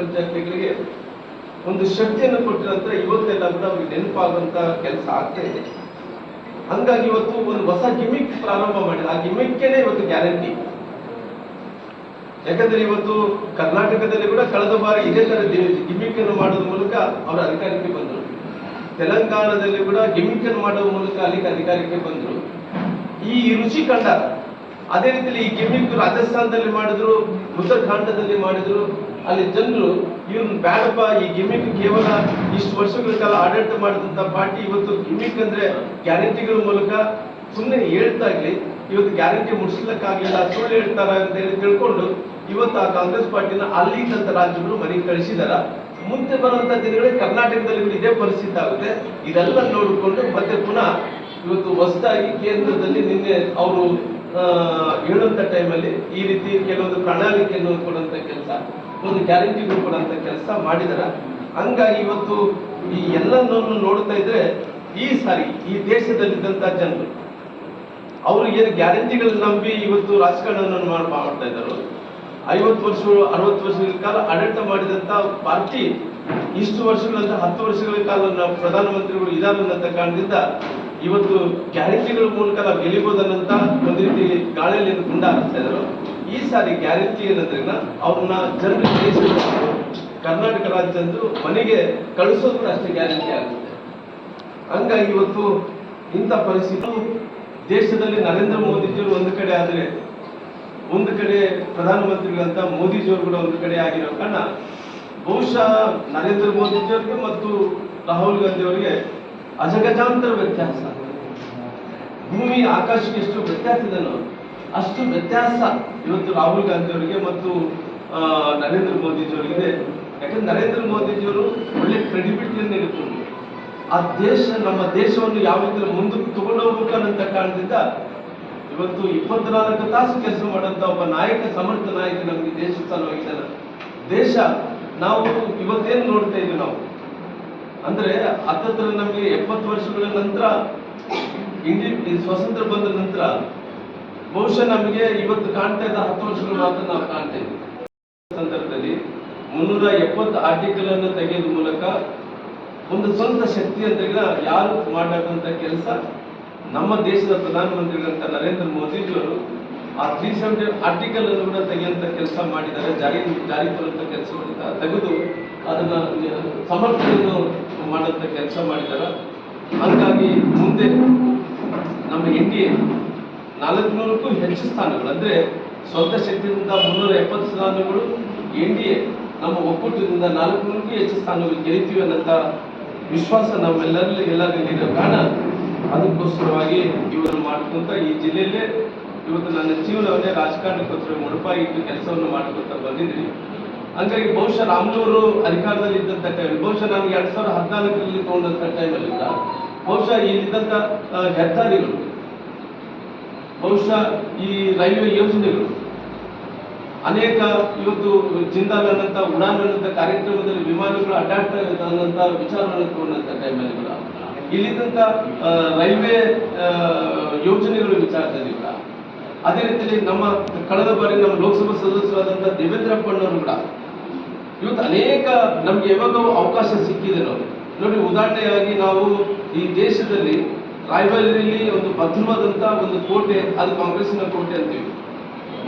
ಪಂಚಾಯತ್ಗಳಿಗೆ ಒಂದು ಶಕ್ತಿಯನ್ನು ಕೊಟ್ಟ ನಂತರ ಇವತ್ತೆಲ್ಲ ಕೂಡ ಅವ್ರಿಗೆ ನೆನಪಾಗುವಂತ ಕೆಲಸ ಆಗ್ತಾ ಇದೆ. ಹಂಗಾಗಿ ಇವತ್ತು ಒಂದು ಹೊಸ ಗಿಮಿಕ್ ಪ್ರಾರಂಭ ಮಾಡಿದ ಆ ಗಿಮಿಕ್ಕೇನೆ ಇವತ್ತು ಗ್ಯಾರಂಟಿ ಯಾಕಂದ್ರೆ ಇವತ್ತು ಕರ್ನಾಟಕದಲ್ಲಿ ಕೂಡ ಕಳೆದ ಬಾರಿ ಇದೇ ತರ ಗಿಮಿಕ್ ಅನ್ನು ಮಾಡುವ ಮೂಲಕ ಅವರು ಅಧಿಕಾರಕ್ಕೆ ಬಂದರು. ತೆಲಂಗಾಣದಲ್ಲಿ ಕೂಡ ಗಿಮಿಕ್ ಅನ್ನು ಮಾಡುವ ಮೂಲಕ ಅಲ್ಲಿಗೆ ಅಧಿಕಾರಕ್ಕೆ ಬಂದರು. ಈ ರುಚಿ ಕಂಡ, ಅದೇ ರೀತಿಯಲ್ಲಿ ಈ ಗಿಮಿಕ್ ರಾಜಸ್ಥಾನದಲ್ಲಿ ಮಾಡಿದ್ರು, ಉತ್ತರಾಖಂಡದಲ್ಲಿ ಮಾಡಿದ್ರು ಅಲ್ಲಿ ಜನರು ಇವ್ರನ್ನ ಬೇಡಪ್ಪ ಈ ಗಿಮಿಕ್ ಕೇವಲ ಇಷ್ಟು ವರ್ಷಗಳ ಕಾಲ ಆಡಳಿತ ಮಾಡಿದಂತ ಪಾರ್ಟಿ ಇವತ್ತು ಗಿಮಿಕ್ ಅಂದ್ರೆ ಗ್ಯಾರಂಟಿಗಳ ಮೂಲಕ ಸುಮ್ಮನೆ ಹೇಳ್ತಾಗ್ಲಿ ಇವತ್ತು ಗ್ಯಾರಂಟಿ ಮುಡಿಸ್ಲಿಕ್ಕಾಗಲಿಲ್ಲ, ಸುಳ್ಳು ಹೇಳ್ತಾರ ಅಂತ ಹೇಳಿ ತಿಳ್ಕೊಂಡು ಇವತ್ತು ಆ ಕಾಂಗ್ರೆಸ್ ಪಾರ್ಟಿನ ಅಲ್ಲಿದ್ದಂತ ರಾಜ್ಯಗಳು ಮನೆಗೆ ಕಳಿಸಿದಾರ. ಮುಂದೆ ಬರುವಂತ ದಿನಗಳಲ್ಲಿ ಕರ್ನಾಟಕದಲ್ಲಿ ಇದೇ ಪರಿಸ್ಥಿತಿ ಆಗುತ್ತೆ. ಇದೆಲ್ಲ ನೋಡಿಕೊಂಡು ಮತ್ತೆ ಪುನಃ ಇವತ್ತು ಹೊಸದಾಗಿ ಕೇಂದ್ರದಲ್ಲಿ ನಿನ್ನೆ ಅವರು ಹೇಳುವಂತ ಟೈಮಲ್ಲಿ ಈ ರೀತಿ ಕೆಲವೊಂದು ಪ್ರಣಾಳಿಕೆಯನ್ನು ಕೊಡುವಂತ ಕೆಲಸ. ಒಂದು ಗ್ಯಾರಂಟಿ ಕೊಡುವಂತ ಕೆಲಸ ಮಾಡಿದಾರೆ. ಹಂಗಾಗಿ ಇವತ್ತು ಈ ಎಲ್ಲವನ್ನು ನೋಡ್ತಾ ಇದ್ರೆ ಈ ಸಾರಿ ಈ ದೇಶದಲ್ಲಿದ್ದಂತ ಜನರು, ಅವರು ಏನು ಗ್ಯಾರಂಟಿಗಳನ್ನ ನಂಬಿ ಇವತ್ತು ರಾಜಕಾರಣವನ್ನು ಮಾಡ್- ಮಾಡ್ತಾ ಇದ್ದಾರೆ, ಐವತ್ತು ವರ್ಷ, ಅರವತ್ತು ವರ್ಷಗಳ ಕಾಲ ಆಡಳಿತ ಮಾಡಿದಂತ ಪಾರ್ಟಿ ಇಷ್ಟು ವರ್ಷಗಳಂತ ಹತ್ತು ವರ್ಷಗಳ ಕಾಲ ಪ್ರಧಾನಮಂತ್ರಿಗಳು ಅನ್ನೋ ಕಾರಣದಿಂದ ಇವತ್ತು ಗ್ಯಾರಂಟಿಗಳ ಮೂಲಕ ನಾವು ಗೆಲ್ಲಿಬೋದನ್ನಂತ ಒಂದು ರೀತಿ ಗಾಳಿಯಲ್ಲಿ ಗುಂಡ ಹಾರಿಸ್ತಾ ಇದ್ರು ಈ ಸಾರಿ ಗ್ಯಾರಂಟಿ ಏನಂದ್ರೆ ಅವ್ರನ್ನ ಜನರು ಕರ್ನಾಟಕ ರಾಜ್ಯದ್ದು ಮನೆಗೆ ಕಳಿಸೋದು ಅಷ್ಟೇ ಗ್ಯಾರಂಟಿ ಆಗುತ್ತೆ. ಹಂಗಾಗಿ ಇವತ್ತು ಇಂಥ ಪರಿಸ್ಥಿತಿ. ದೇಶದಲ್ಲಿ ನರೇಂದ್ರ ಮೋದಿಜಿಯವರು ಒಂದು ಕಡೆ ಆದರೆ, ಒಂದು ಕಡೆ ಪ್ರಧಾನಮಂತ್ರಿಗಳಂತ ಮೋದಿಜಿಯವರು ಕೂಡ ಒಂದು ಕಡೆ ಆಗಿರೋ ಕಾರಣ, ಬಹುಶಃ ನರೇಂದ್ರ ಮೋದಿಜಿಯವರಿಗೆ ಮತ್ತು ರಾಹುಲ್ ಗಾಂಧಿ ಅವರಿಗೆ ಅಜಗಜಾಂತರ ವ್ಯತ್ಯಾಸ. ಭೂಮಿ, ಆಕಾಶಕ್ಕೆ ಎಷ್ಟು ವ್ಯತ್ಯಾಸ ಇದೆನೋ ಅಷ್ಟು ವ್ಯತ್ಯಾಸ ಇವತ್ತು ರಾಹುಲ್ ಗಾಂಧಿ ಅವರಿಗೆ ಮತ್ತು ನರೇಂದ್ರ ಮೋದಿಜಿಯವರಿಗೆ ಯಾಕಂದ್ರೆ ನರೇಂದ್ರ ಮೋದಿಜಿಯವರು ಒಳ್ಳೆ ಕ್ರೆಡಿಬಿಲಿಟಿಯನ್ನು ಇರುತ್ತೆ ಆ ದೇಶ, ನಮ್ಮ ದೇಶವನ್ನು ಯಾವ ರೀತಿ ಮುಂದಕ್ಕೆ ತಗೊಂಡು ಹೋಗ್ಬೇಕನ್ನಂತ ಕಾರಣದಿಂದ ಇವತ್ತು ಇಪ್ಪತ್ನಾಲ್ಕು ತಾಸು ಕೆಲಸ ಮಾಡಂತ ಒಬ್ಬ ನಾಯಕ, ಸಮರ್ಥ ನಾಯಕ ನಮಗೆ ದೇಶ ಸಲುವಾಗಿದ್ದಾನೆ ದೇಶ, ನಾವು ಇವತ್ತೇನು ನೋಡ್ತಾ ಇದ್ವಿ ನಾವು? ಅಂದ್ರೆ ಹತ್ತತ್ರ ನಮಗೆ ಎಪ್ಪತ್ತು ವರ್ಷಗಳ ನಂತರ ಇಂಡಿ ಸ್ವಾತಂತ್ರ್ಯ ಬಂದ ನಂತರ ಬಹುಶಃ ನಮಗೆ ಇವತ್ತು ಕಾಣ್ತಾ ಇದ್ದ ಹತ್ತು ವರ್ಷಗಳು ಮಾತ್ರ ನಾವು ಕಾಣ್ತೇವೆ ಸಂದರ್ಭದಲ್ಲಿ ಮುನ್ನೂರ ಎಪ್ಪತ್ತು ಆರ್ಟಿಕಲ್ ಅನ್ನು ತೆಗೆಯೋದ್ರ ಮೂಲಕ ಒಂದು ಸ್ವಂತ ಶಕ್ತಿ ಅಂತ ಯಾರು ಮಾಡಬೇಕಂತ ಕೆಲಸ ನಮ್ಮ ದೇಶದ ಪ್ರಧಾನಮಂತ್ರಿಗಳಂತ ನರೇಂದ್ರ ಮೋದಿಜಿಯವರು ಆ ತ್ರೀ ಸೆವೆಂಟಿ ಆರ್ಟಿಕಲ್ ಅನ್ನು ಕೂಡ ತೆಗೆಯುವಂತ ಕೆಲಸ ಮಾಡಿದ್ದಾರೆ. ಜಾರಿ ಜಾರಿ ತರುವಂತ ಕೆಲಸ ತೆಗೆದು ಅದನ್ನ ಸಮರ್ಥನೆಯನ್ನು ಮಾಡುವಂತ ಕೆಲಸ ಮಾಡಿದ್ದಾರೆ. ಹಾಗಾಗಿ ಮುಂದೆ ನಮ್ಮ ಎನ್ ಡಿ ಎ ನಾಲ್ಕುನೂರಕ್ಕೂ ಹೆಚ್ಚು ಸ್ಥಾನಗಳು. ಅಂದ್ರೆ ಸ್ವಂತ ಶಕ್ತಿಯಿಂದ ಮುನ್ನೂರ ಎಪ್ಪತ್ತು ಸ್ಥಾನಗಳು, ಎನ್ ಡಿ ಎ ನಮ್ಮ ಒಕ್ಕೂಟದಿಂದ ನಾಲ್ಕುನೂರಕ್ಕೂ ಹೆಚ್ಚು ಸ್ಥಾನಗಳು ಗೆಲ್ತೀವಿ ಅನ್ನೋಂಥ ವಿಶ್ವಾಸ ನಮ್ಮೆಲ್ಲರಲ್ಲಿ ಎಲ್ಲರಲ್ಲಿ ಇರೋ ಕಾರಣ ಅದಕ್ಕೋಸ್ಕರವಾಗಿ ಇವರು ಮಾಡ್ಕೊಂತ ಈ ಜಿಲ್ಲೆಯಲ್ಲೇ ಇವತ್ತು ನನ್ನ ಜೀವನವನ್ನೇ ರಾಜಕಾರಣಕ್ಕೋಸ್ಕರ ಮುಡುಪಾಗಿ ಇಟ್ಟು ಕೆಲಸವನ್ನು ಮಾಡ್ಕೊತ ಬಂದಿದ್ದೀನಿ. ಹಂಗಾಗಿ ಬಹುಶಃ ರಾಮನವರು ಅಧಿಕಾರದಲ್ಲಿ ಇದ್ದಂಥ ಟೈಮ್ ಬಹುಶಃ ನಾನು ಎರಡು ಸಾವಿರದ ಹದಿನಾಲ್ಕರಲ್ಲಿ ತಗೊಂಡಂಥ ಟೈಮಲ್ಲಿ ಬಹುಶಃ ಇಲ್ಲಿದ್ದಂಥ ಹೆದ್ದಾರಿಗಳು ಬಹುಶಃ ಈ ರೈಲ್ವೆ ಯೋಜನೆಗಳು ಅನೇಕ ಇವತ್ತು ಜಿಂದಾಲ್ ಅನ್ನಂತ ಉಡಾನ್ ಅನ್ನಂತ ಕಾರ್ಯಕ್ರಮದಲ್ಲಿ ವಿಮಾನಗಳು ಅಡ್ಡಾಡ್ತಾ ಇರುತ್ತೆ ಅನ್ನಂತ ವಿಚಾರವನ್ನು ತಗೊಂಡಂತ ಟೈಮಲ್ಲಿ ಕೂಡ. ಇಲ್ಲಿದ್ದಂತ ರೈಲ್ವೆ ಯೋಜನೆಗಳು ವಿಚಾರದಲ್ಲಿ ಕೂಡ ಅದೇ ರೀತಿಯಲ್ಲಿ ನಮ್ಮ ಕಳೆದ ಬಾರಿ ನಮ್ಮ ಲೋಕಸಭಾ ಸದಸ್ಯರಾದಂಥ ದೇವೇಂದ್ರಪ್ಪಣ್ಣವರು ಕೂಡ ಇವತ್ತು ಅನೇಕ ನಮ್ಗೆ ಯಾವಾಗ ಅವಕಾಶ ಸಿಕ್ಕಿದೆ ನಾವು ನೋಡಿ, ಉದಾಹರಣೆಯಾಗಿ ನಾವು ಈ ದೇಶದಲ್ಲಿ ರಾಯಬರೇಲಿಯಲ್ಲಿ ಒಂದು ಭದ್ರವಾದಂತ ಒಂದು ಕೋಟೆ, ಅದು ಕಾಂಗ್ರೆಸ್ನ ಕೋಟೆ ಅಂತೀವಿ.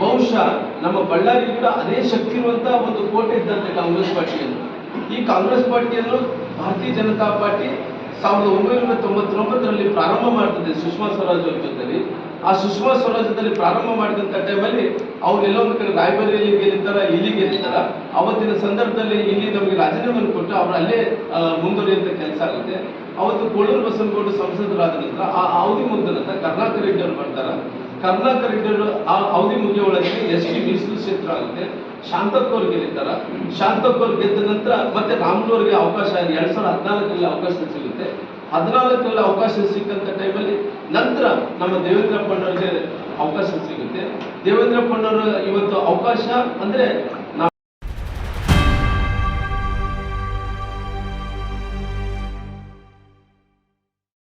ಬಹುಶಃ ನಮ್ಮ ಬಳ್ಳಾರಿ ಕೂಡ ಅದೇ ಶಕ್ತಿ ಇರುವಂತ ಒಂದು ಕೋಟೆ ಇದ್ದಂತೆ ಕಾಂಗ್ರೆಸ್ ಪಾರ್ಟಿಯನ್ನು ಈ ಕಾಂಗ್ರೆಸ್ ಪಾರ್ಟಿಯನ್ನು ಭಾರತೀಯ ಜನತಾ ಪಾರ್ಟಿ ಸಾವಿರದ ಒಂಬೈನೂರ ತೊಂಬತ್ತೊಂಬತ್ತರಲ್ಲಿ ಪ್ರಾರಂಭ ಮಾಡ್ತದೆ ಸುಷ್ಮಾ ಸ್ವರಾಜ್ ಅವ್ರ ಜೊತೆಲಿ. ಆ ಸುಷ್ಮಾ ಸ್ವರಾಜ್ಯದಲ್ಲಿ ಪ್ರಾರಂಭ ಮಾಡಿದಂಥ ಟೈಮಲ್ಲಿ ಅವ್ರು ಎಲ್ಲೋ ಒಂದು ಕಡೆ ರಾಯಬರೇಲಿ ಗೆಲ್ಲಿದ್ದಾರ, ಇಲ್ಲಿ ಗೆಲ್ಲಿದ್ದಾರ, ಅವತ್ತಿನ ಸಂದರ್ಭದಲ್ಲಿ ಇಲ್ಲಿ ನಮಗೆ ರಾಜೀನಾಮೆ ಕೊಟ್ಟು ಅವರು ಅಲ್ಲೇ ಮುಂದುವರಿಯುವಂಥ ಕೆಲಸ ಆಗುತ್ತೆ. ಅವತ್ತು ಕೋಳೂರು ಬಸವನಗೌಡ ಸಂಸದರಾದ ನಂತರ ಆ ಅವಧಿ ಮುಗಿದ ನಂತರ ಕರ್ನಾಟಕ ರೆಡ್ಡಿ ಅವರು ಬರ್ತಾರ ಕರ್ನಾಟಕ ರೆಡ್ಡಿ ಅವರು ಆ ಅವಧಿ ಮುಗಿಯೋ ಒಳಗೆ ಎಸ್ ಟಿ ಮೀಸಲು ಕ್ಷೇತ್ರ ಆಗುತ್ತೆ. ಶಾಂತಪ್ಪವ್ರು ಶಾಂತಪ್ಪ ಅವ್ರು ಗೆದ್ದ ನಂತರ ಮತ್ತೆ ರಾಮನವರಿಗೆ ಅವಕಾಶ ಎರಡ್ ಸಾವಿರದ ಹದಿನಾಲ್ಕರಲ್ಲಿ ಅವಕಾಶ ಸಿಗುತ್ತೆ. ಹದಿನಾಲ್ಕರಲ್ಲಿ ಅವಕಾಶ ಸಿಕ್ಕಂತ ಟೈಮಲ್ಲಿ ನಂತರ ನಮ್ಮ ದೇವೇಂದ್ರಪ್ಪನವರಿಗೆ ಅವಕಾಶ ಸಿಗುತ್ತೆ. ದೇವೇಂದ್ರಪ್ಪನವರು ಇವತ್ತು ಅವಕಾಶ ಅಂದ್ರೆ